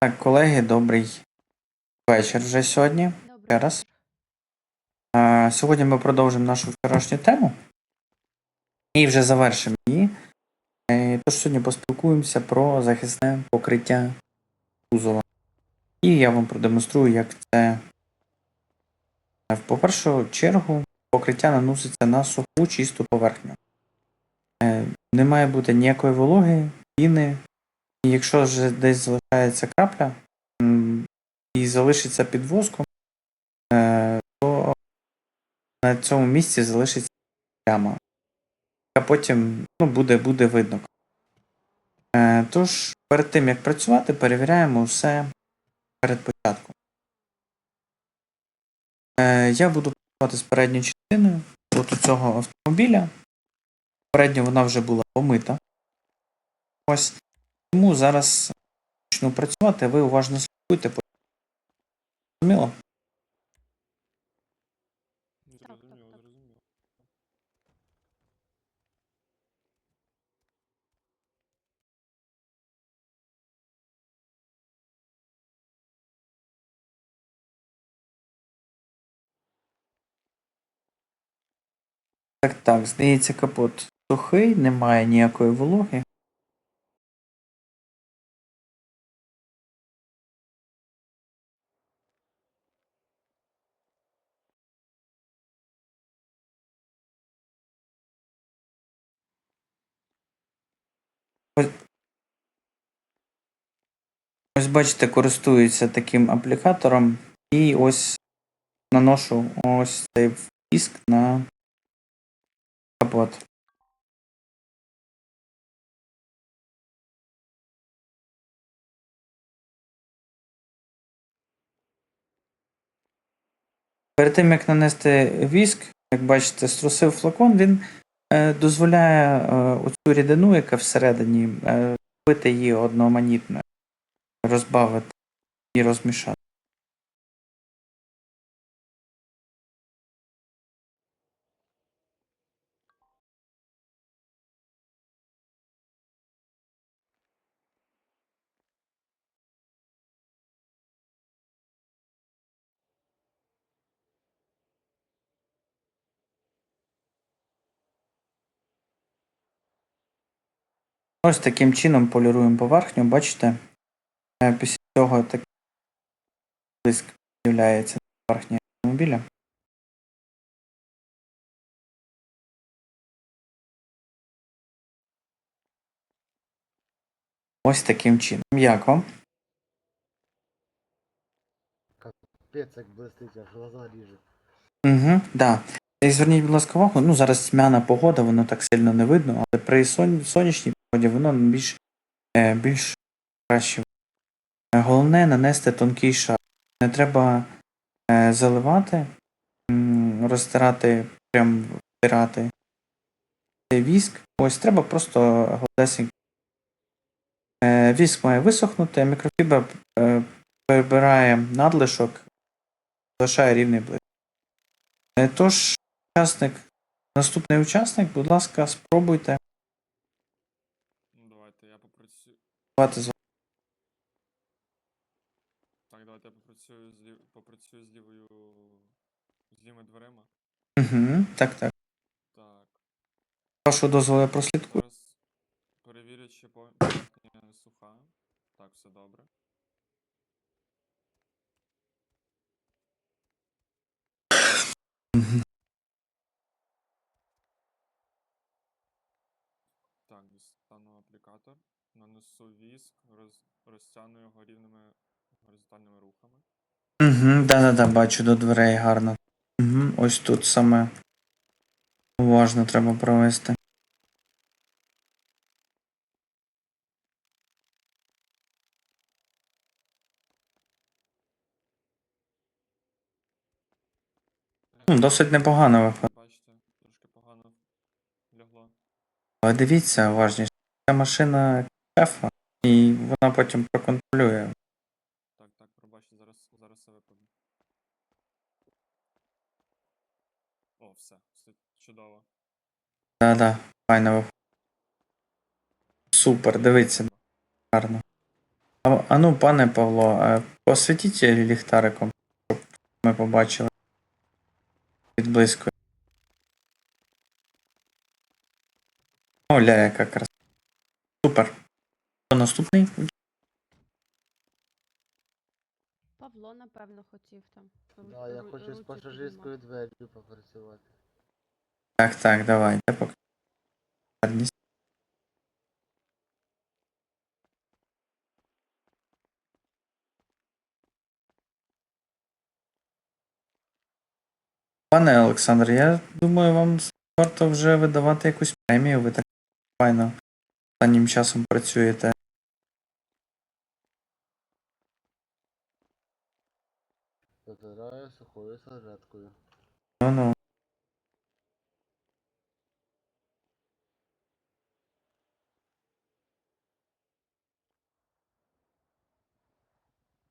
Так, колеги, добрий вечір вже сьогодні. Ще раз. А, Сьогодні ми продовжимо нашу вчорашню тему і вже завершимо її. Е, Тож сьогодні поспілкуємося про захисне покриття кузова. І я вам продемонструю, як це. В по першу чергу покриття наноситься на суху чисту поверхню. Е, Не має бути ніякої вологи, піни. Якщо вже десь залишається крапля, і залишиться під воском, е, то на цьому місці залишиться пляма. А потім ну, буде, буде видно. Е, Тож, перед тим як працювати, перевіряємо все перед початком. Е, Я буду працювати з передньою частиною от цього автомобіля. Передньо вона вже була помита. Ось. Тому зараз почну працювати, ви уважно слідкуйте. Зрозуміло? так, зрозуміло. Так, так, здається, капот сухий, немає ніякої вологи. Ось, ось бачите, користуються таким аплікатором і ось наношу ось цей віск на капот. Перед тим як нанести віск, як бачите, струсив флакон, він е, дозволяє е, оцю рідину, яка всередині, е, вбити її одноманітно, розбавити і розмішати. Ось таким чином поліруємо поверхню, бачите, після цього такий блиск з'являється на поверхні автомобіля. Ось таким чином. Як вам? Капець, як блистить, аж глаза ріже. Угу, да. І зверніть, будь ласка, увагу, ну зараз тьмяна погода, воно так сильно не видно, але при сон- сонячній погоді воно більш, е, більш краще. Головне нанести тонкий шар. Не треба е, заливати, розтирати, прям втирати віск. Ось треба просто гладесенько. Е, віск має висохнути, мікрофібра е, прибирає надлишок, залишає рівний блиск. Тож, учасник, наступний учасник, будь ласка, спробуйте Ну давайте я попрацюю. працювати з Так, давайте я попрацюю з лів... попрацюю з лівою з лівими дверима. Угу, так, так. Так. Вашого дозволу я прослідкую. Зараз перевірю, чи по- поверхня суха. Так, все добре. Мгм. Так, дістану аплікатор, нанесу віск, роз... розтягну його рівними горизонтальними рухами. Угу, да-да-да, бачу до дверей гарно. Угу, ось тут саме уважно треба провести. Ну, досить непогано виходить. Бачите, трошки погано лягло. Але дивіться уважніше. Ця машина шефа, і вона потім проконтролює. Так, так, пробачте, зараз, зараз все. О, все, все чудово. Да-да, файно виходить. Супер, дивіться, гарно. А, а ну, пане Павло, е, посвітіть ліхтариком, щоб ми побачили відблизько. О, ля, яка краса. Супер. Хто наступний? Павло, напевно, хотів там. Да, я ру- хочу з руки пасажирською піднімати. двер'ю попрацювати. Так, так, давайте поки. Гарність. Пане Олександр, я думаю, вам варто вже видавати якусь премію. Ви так файно останнім часом працюєте. Затираю сухою серветкою. Ну ну.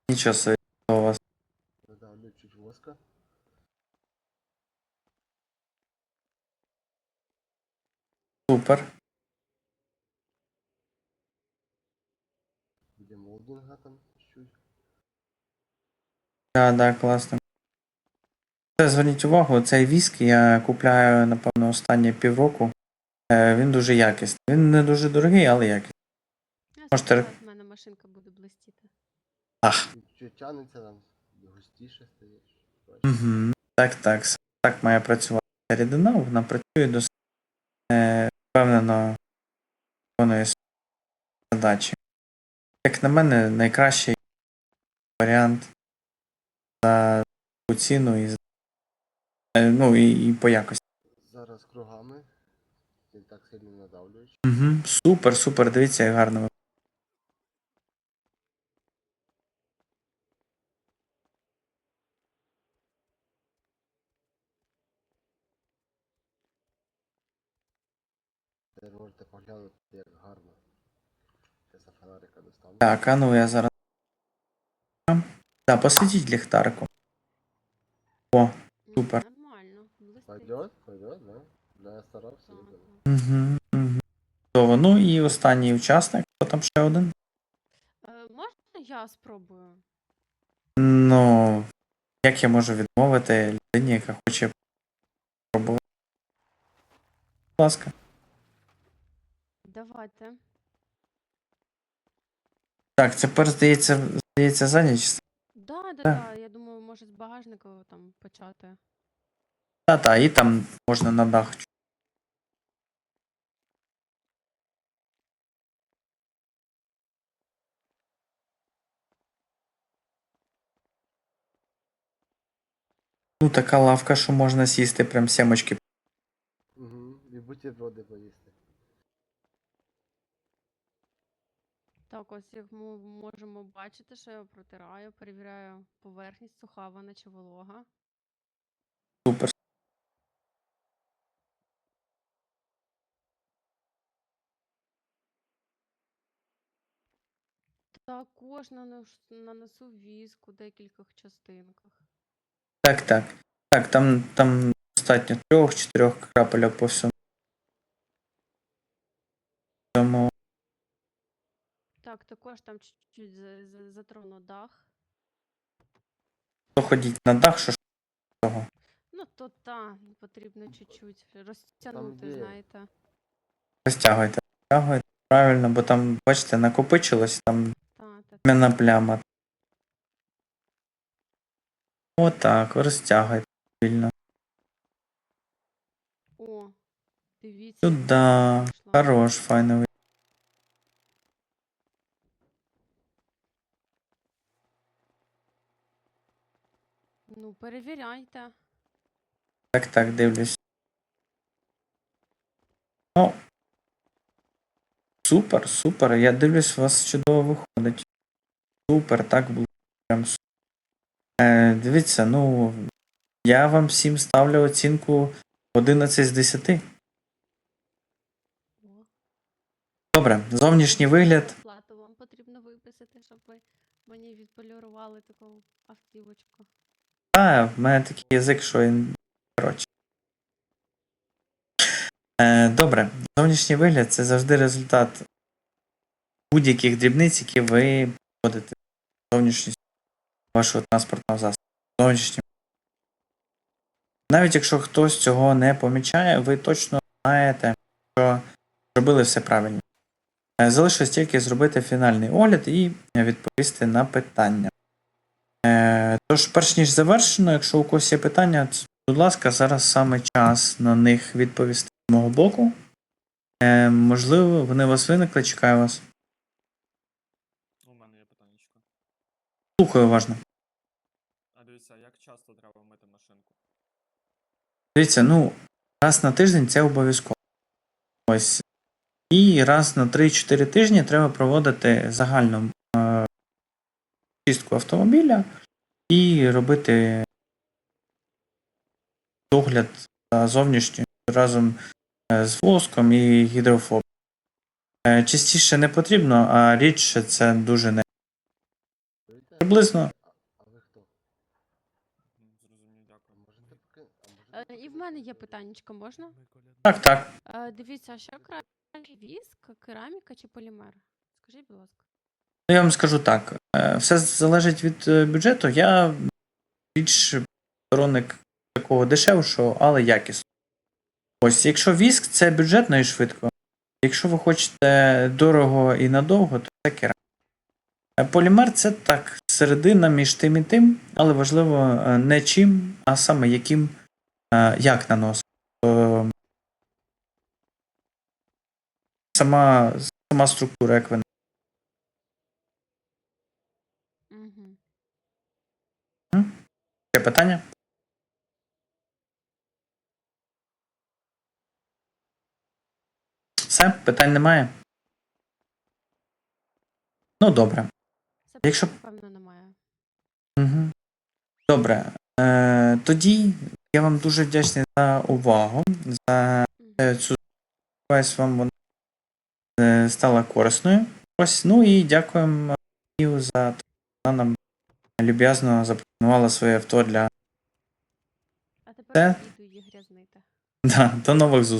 Нічого собі у вас. Додавлю чуть воска. Супер. Буде молдинга там чуть. Так, да, класно. Зверніть увагу, цей віск я купляю, напевно, останні півроку. Е, Він дуже якісний. Він не дуже дорогий, але якісний. Я Можете сказала, в мене машинка буде блистіти. Ах. Чуть там, густіше стає. Угу. Так, так. Так має працювати рідина, вона працює досить е, впевнено виконує задачі. Як на мене, найкращий варіант за ціну і, е, ну, і, і по якості. Зараз кругами. Не так сильно надавлюючи. Угу. Супер, супер, дивіться, як гарно. можете поглянути, як гарно. Я за фонарика доставлю. Так, а ну я зараз. Так, посвітіть ліхтариком. О, Супер. Нормально. Пойдет? Пойдет, да? Да, я старався. Так, угу, угу. Чудово. Ну і останній учасник, хто там ще один? Е, Можна я спробую? Ну, як я можу відмовити людині, яка хоче спробувати? Будь ласка. Давайте. Так, це тепер здається, здається за ніч. Да, Так. Я думаю, може з багажника там почати. Та-та, і там можна на дах. Ну, така лавка, що можна сісти, прям сімочки. Угу. І бутерброди поїсти. Так, ось як ми можемо бачити, що я протираю, перевіряю поверхність, суха вона чи волога. Супер. Також нанесу віск у декількох частинках. Так, так. Так, там, там достатньо трьох-чотирьох крапельок по всьому. Так, також там чуть-чуть за- за- затрону дах. ходіть на дах, що ж того. Ну, то та, потрібно чуть-чуть розтягнути, є. знаєте. Розтягуйте, розтягуйте правильно, бо там, бачите, накопичилось там Та, та, Тьмяна пляма. Отак, розтягуйте вільно. О, дивіться. Сюди. як. Хорош, файно. Ну, перевіряйте. Так, так, дивлюсь. Ну. Супер, супер. Я дивлюсь, у вас чудово виходить. Супер, так було. Прям супер. Е, дивіться, ну. Я вам всім ставлю оцінку 11 з 10. Добре, зовнішній вигляд. Плату вам потрібно виписати, щоб ви мені відполірували таку автівочку. А, в мене такий язик, що він. Коротше. Е, добре, зовнішній вигляд це завжди результат будь-яких дрібниць, які ви вводити зовнішність вашого транспортного засобу. Зовнішнім. Навіть якщо хтось цього не помічає, ви точно знаєте, що зробили все правильно. Е, Залишилось тільки зробити фінальний огляд і відповісти на питання. Тож, перш ніж завершено, якщо у когось є питання, будь ласка, зараз саме час на них відповісти з мого боку. Е, Можливо, вони у вас виникли, чекаю вас. У мене є питаннячко. Слухаю уважно. А дивіться, як часто треба мити машинку? Дивіться, ну, раз на тиждень це обов'язково. Ось. І раз на 3-4 тижні треба проводити загальну е, чистку автомобіля і робити догляд за зовнішньою разом е, з воском і гідрофобом. Е, Частіше не потрібно, а рідше це дуже не приблизно. Е, І в мене є питаннячко, можна? Так, так. Е, Дивіться, а що краще віск, кераміка чи полімер? Скажіть, будь ласка. Ну, я вам скажу так: е, все залежить від е, бюджету. Я більш сторонник такого дешевшого, але якісного. Ось, якщо віск, це бюджетно і швидко. Якщо ви хочете дорого і надовго, то це кераміка. Е, Полімер це так, середина між тим і тим, але важливо не чим, а саме яким, як наносити. Сама, сама структура, як ви Угу. Ще питання? Все, питань немає. Ну, добре. Якщо- Певно, немає. Угу. Добре. Е, тоді я вам дуже вдячний за увагу, за е, цю сподіваюсь, вам вона е, стала корисною. Ось, ну і дякуємо за те, що вона нам люб'язно запропонувала своє авто для. А Це- тепер іду її грязнити. Да, до нових зустрічей.